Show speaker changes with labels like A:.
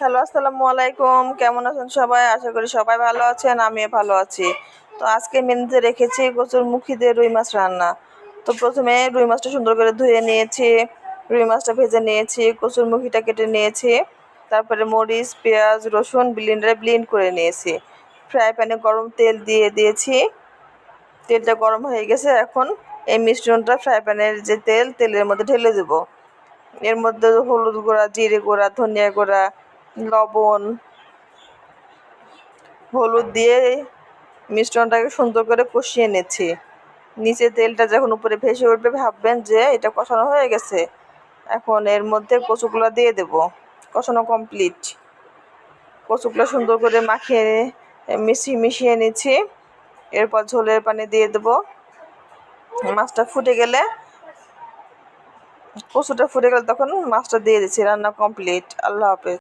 A: Hello, আসসালামু আলাইকুম। কেমন আছেন সবাই? আশা করি সবাই ভালো আছেন, আমিও ভালো আছি। তো আজকে মেনুতে রেখেছি কচুর মুখি দিয়ে রুই মাছ রান্না। তো প্রথমে রুই মাছটা সুন্দর করে ধুয়ে নিয়েছি, রুই মাছটা ভেজে নিয়েছি কচুর মুখিটা কেটে নিয়েছি, তারপরে মরিচ, পেঁয়াজ, রসুন ব্লিন্ডারে ব্লিন্ড করে নিয়েছি। ফ্রাই প্যানে গরম তেল দিয়ে দিয়েছি। তেলটা গরম হয়ে গেছে, এখন এই মিশ্রণটা ফ্রাই প্যানের যে তেল, তেলের মধ্যে ঢেলে দেবো। এর মধ্যে হলুদ গুঁড়া, জিরে গুঁড়া, ধনিয়া গুঁড়া লবণ, হলুদ দিয়ে মিশ্রণটাকে সুন্দর করে কষিয়ে নিচ্ছি। নিচে তেলটা যখন উপরে ভেসে উঠবে, ভাববেন যে এটা কষানো হয়ে গেছে। এখন এর মধ্যে কচুগুলো দিয়ে দেব। কষানো কমপ্লিট। কচুগুলো সুন্দর করে মাখিয়ে, মিশিয়ে মিশিয়ে নিচ্ছি। এরপর ঝোলের পানি দিয়ে দেবো। মাছটা ফুটে গেলে, কচুটা ফুটে গেলে তখন মাছটা দিয়ে দিচ্ছি। রান্না কমপ্লিট। আল্লাহ হাফেজ।